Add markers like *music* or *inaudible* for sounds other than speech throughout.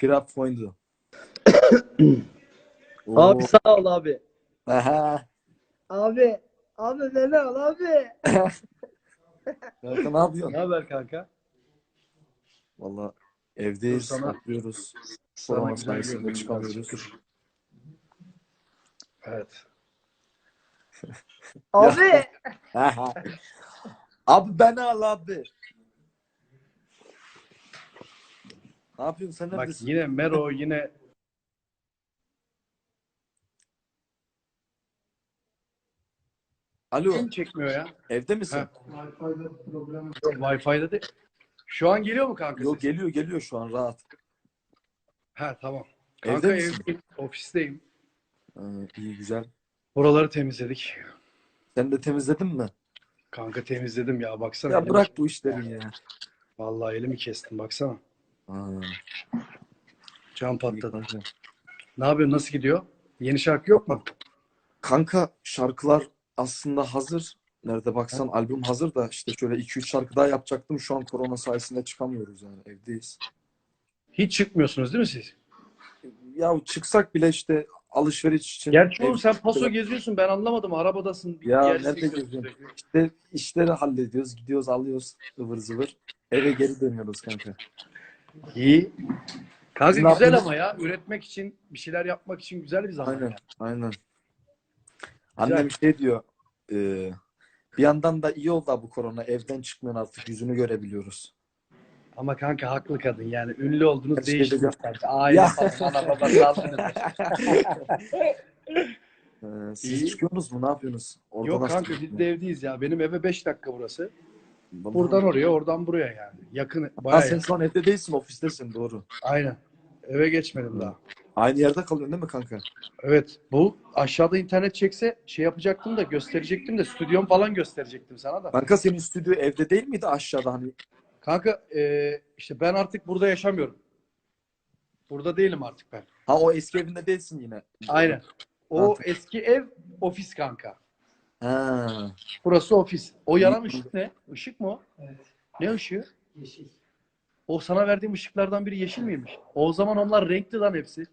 geht ab, Freunde? Abi sağ ol abi. Aha. Abi. Abi beni al abi. Kanka ne yapıyorsun? Ne haber kanka? Valla evdeyiz, Dur sana- saklıyoruz. Sana Korona güzel sayesinde görünüyor çıkamıyoruz. Evet. Abi. *laughs* Aha. abi beni al abi. Ne yapıyorsun sen Bak neredesin? yine Mero yine Alo kim çekmiyor ya? evde misin? Ha. Wi-Fi'de de. Şu an geliyor mu kanka? Yok ses? geliyor geliyor şu an rahat. Ha tamam. Evde Kanka misin? evdeyim, ofisteyim. Ee, iyi güzel. Buraları temizledik. Sen de temizledin mi? Kanka temizledim ya baksana. Ya bırak bu işleri ya. Vallahi elimi kestim baksana. Aa, Can patladı. Ne yapıyorsun? Nasıl gidiyor? Yeni şarkı yok mu? Kanka şarkılar aslında hazır. Nerede baksan albüm hazır da işte şöyle 2-3 şarkı daha yapacaktım. Şu an korona sayesinde çıkamıyoruz yani evdeyiz. Hiç çıkmıyorsunuz değil mi siz? Ya çıksak bile işte alışveriş için Gerçi oğlum sen paso geziyorsun ben anlamadım. Arabadasın. Ya nerede sürekli. işte işleri hallediyoruz, gidiyoruz, alıyoruz ıvır zıvır. Eve geri dönüyoruz kanka. İyi. Kanka ne güzel yapıyorsunuz? ama ya. Üretmek için, bir şeyler yapmak için güzel bir zaman. Aynen, ya. aynen. Annem şey diyor, e, bir yandan da iyi oldu ha bu korona. Evden çıkmıyorsun artık yüzünü görebiliyoruz. Ama kanka haklı kadın yani. Ünlü oldunuz şey değiştiniz. Aile Ya. falan, ana baba saldınız. *laughs* Ee, siz İyi. çıkıyorsunuz mu? Ne yapıyorsunuz? Orada Yok kanka biz de evdeyiz ya. Benim eve 5 dakika burası. Buradan oraya, oradan buraya yani. Yakın, Ha, bayağı sen yakın. şu an evde değilsin, ofistesin doğru. Aynen. Eve geçmedim daha. Aynı yerde kalıyorsun değil mi kanka? Evet. Bu aşağıda internet çekse şey yapacaktım da gösterecektim de stüdyom falan gösterecektim sana da. Kanka senin stüdyo evde değil miydi aşağıda hani? Kanka e, işte ben artık burada yaşamıyorum. Burada değilim artık ben. Ha o eski evinde değilsin yine. Aynen. O Mantıklı. eski ev ofis kanka. Ha. Burası ofis. O yanan ışık ne? Işık mı o? Evet. Ne ışığı? Yeşil. O sana verdiğim ışıklardan biri yeşil miymiş? O zaman onlar renkli lan hepsi.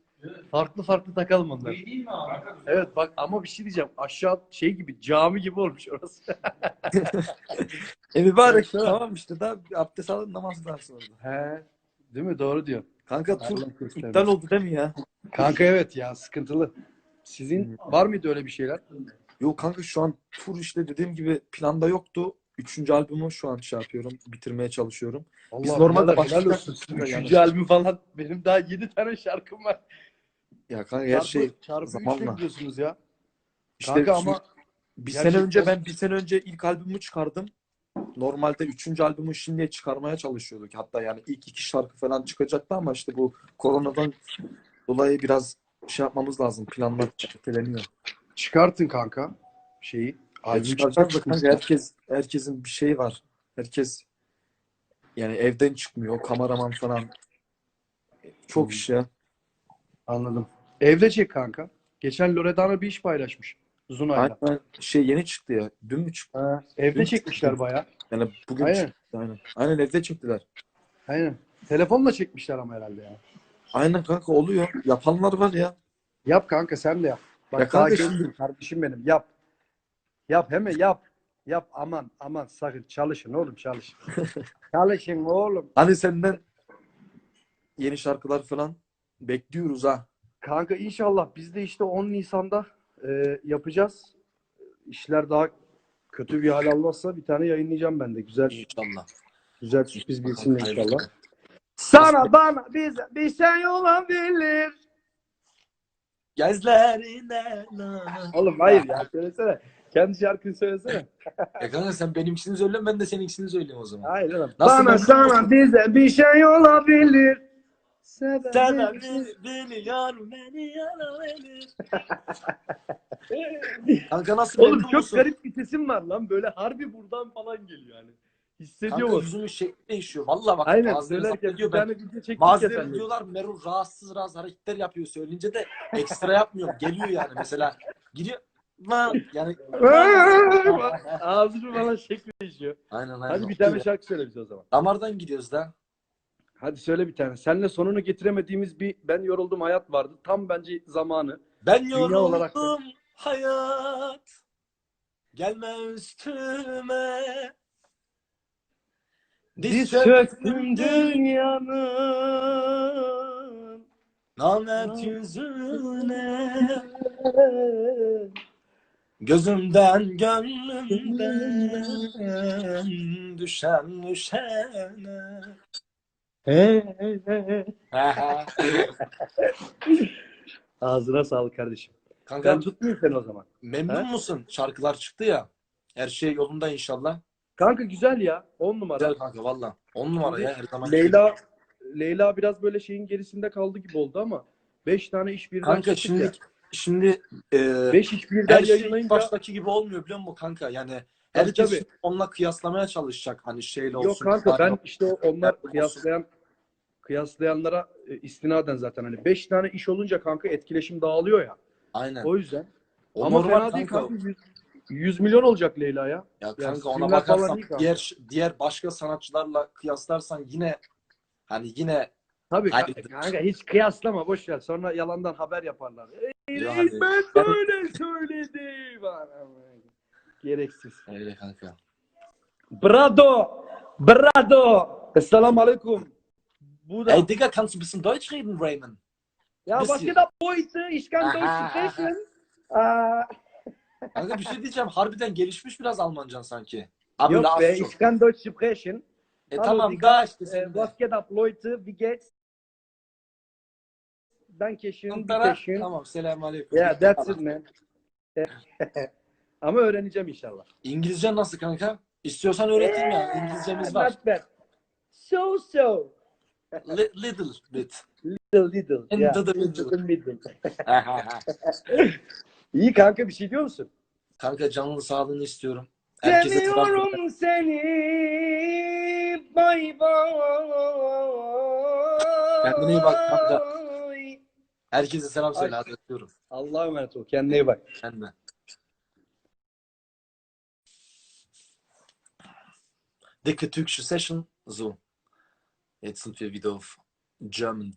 Farklı farklı takalım onları. İyi değil mi abi? Evet bak ama bir şey diyeceğim. Aşağı şey gibi cami gibi olmuş orası. *laughs* E mübarek Evet, tamam işte da bir abdest alın namaz kılarsın orada. He. Değil mi? Doğru diyor. Kanka tur iptal oldu değil mi ya? Kanka evet ya sıkıntılı. Sizin var mıydı öyle bir şeyler? Yok kanka şu an tur işte dediğim gibi planda yoktu. Üçüncü albümü şu an şey yapıyorum. Bitirmeye çalışıyorum. Biz Allah normalde başlayacaktık olsun. da Üçüncü yani. albüm falan. Benim daha yedi tane şarkım var. Ya kanka her Çarpı, şey çarpı zamanla. gidiyorsunuz ya. işte Kanka ama bir gerçekten- sene önce ben bir sene önce ilk albümü çıkardım. Normalde üçüncü albümü şimdiye çıkarmaya çalışıyorduk. Hatta yani ilk iki şarkı falan çıkacaktı ama işte bu koronadan dolayı biraz şey yapmamız lazım. Planlar erteleniyor. Çıkartın kanka şeyi. Albüm da kanka herkes herkesin bir şeyi var. Herkes yani evden çıkmıyor. Kameraman falan. Çok Hmm. iş ya. Anladım. Evde çek kanka. Geçen Loredana bir iş paylaşmış. Zunay'la. Aynen şey yeni çıktı ya. Dün mü çıktı? Ha, evde çekmişler baya. Yani bugün Aynen. çıktı. Aynen. Aynen evde çektiler. Aynen. Telefonla çekmişler ama herhalde ya. Aynen kanka oluyor. Yapanlar var ya. Yap kanka sen de yap. Bak Ya takip- şimdi- kardeşim benim yap. Yap hemen yap. Yap aman aman sakın çalışın oğlum çalışın. *laughs* çalışın oğlum. Hani senden yeni şarkılar falan bekliyoruz ha. Kanka inşallah biz de işte 10 Nisan'da e, yapacağız. İşler daha kötü bir hal almazsa bir tane yayınlayacağım ben de. Güzel İnşallah. güzel sürpriz bir isimle inşallah. Sana bana bize bir şey olabilir. Gözlerine Oğlum hayır ya söylesene. Kendi şarkını söylesene. *laughs* Ya kanka sen benimkisini söyle ben de seninkisini söyleyeyim o zaman. Hayır oğlum. Nasıl Bana ben- sana bize bir şey olabilir. Sebebi- Sana beni, beni yar beni. Kanka nasıl Oğlum memnun çok musun? garip bir sesim var lan. Böyle harbi buradan falan geliyor yani. Hissediyor Kanka musun? yüzünün şekli değişiyor. Valla bak Aynen bazıları söylerken bir zannediyor ben. tane video çektik ya Bazıları diyorlar Merun rahatsız rahatsız hareketler yapıyor söyleyince de ekstra yapmıyor. Geliyor yani mesela. Giriyor. Lan yani. *laughs* Ağzını falan şekli değişiyor. aynen aynen. Hadi bir tane şarkı söyle bize o zaman. Damardan gidiyoruz da. Hadi söyle bir tane. Seninle sonunu getiremediğimiz bir ben yoruldum hayat vardı. Tam bence zamanı. Ben Dünya yoruldum olarak da. hayat. Gelme üstüme. Diz çöktüm dünyanın. Namert yüzüne. Gözümden gönlümden düşen düşene. *laughs* Ağzına sağlık kardeşim. Kanka Ben tutmayayım seni o zaman. memnun He? musun? Şarkılar çıktı ya. Her şey yolunda inşallah. Kanka güzel ya. On numara. Güzel kanka valla. On numara ya her zaman. Leyla Leyla biraz böyle şeyin gerisinde kaldı gibi oldu ama 5 tane iş birden Kanka şimdi ya. şimdi e, 5 iş birden her şey yayınlayınca baştaki gibi olmuyor biliyor musun kanka? Yani herkes tabii. onunla kıyaslamaya çalışacak. Hani şeyle olsun. yok kanka ben işte o- onlar olsun. kıyaslayan kıyaslayanlara e, istinaden zaten hani 5 tane iş olunca kanka etkileşim dağılıyor ya. Aynen. O yüzden. O ama fena değil kanka. Kanka. 100, 100 milyon olacak Leyla ya. Ya Yani kanka ona streamler falan bakarsan diğer diğer başka sanatçılarla kıyaslarsan yine hani yine Tabii Hayır. kanka, hiç kıyaslama boş ver. Sonra yalandan haber yaparlar. Ey, Ya hadi. ben böyle söyledim. Gereksiz. öyle kanka. Brado! Brado! Esselamu Aleyküm. Bu da. Ey Digga, kannst du ein bisschen Deutsch reden, Raymond? Ja, was geht ab heute? Ich kann Deutsch Aha, sprechen. Äh, Kanka bir şey diyeceğim. Harbiden gelişmiş biraz Almancan sanki. Abi Yok be, ich kann Deutsch sprechen. E Hallo, tamam Digga. da işte Äh, de. was geht ab Leute? Wie geht's? Dankeschön, Ankara. bitteschön. Tamam selamünaleyküm. Yeah, that's it man. *laughs* Ama öğreneceğim inşallah. İngilizce nasıl kanka? İstiyorsan öğreteyim ya. İngilizcemiz var. Not bad. So so. Li- little bit. Little little. In the middle. the middle. *laughs* İyi kanka bir şey diyor musun? Kanka canlı sağlığını istiyorum. Herkese. Seviyorum seni. Bay bay. Kendine iyi bak kanka. Herkese selam söyle. Hadi öpüyorum. Allah'a emanet ol. Kendine iyi bak. Ben de. Dicke türkische Session. So. Jetzt sind wir wieder auf German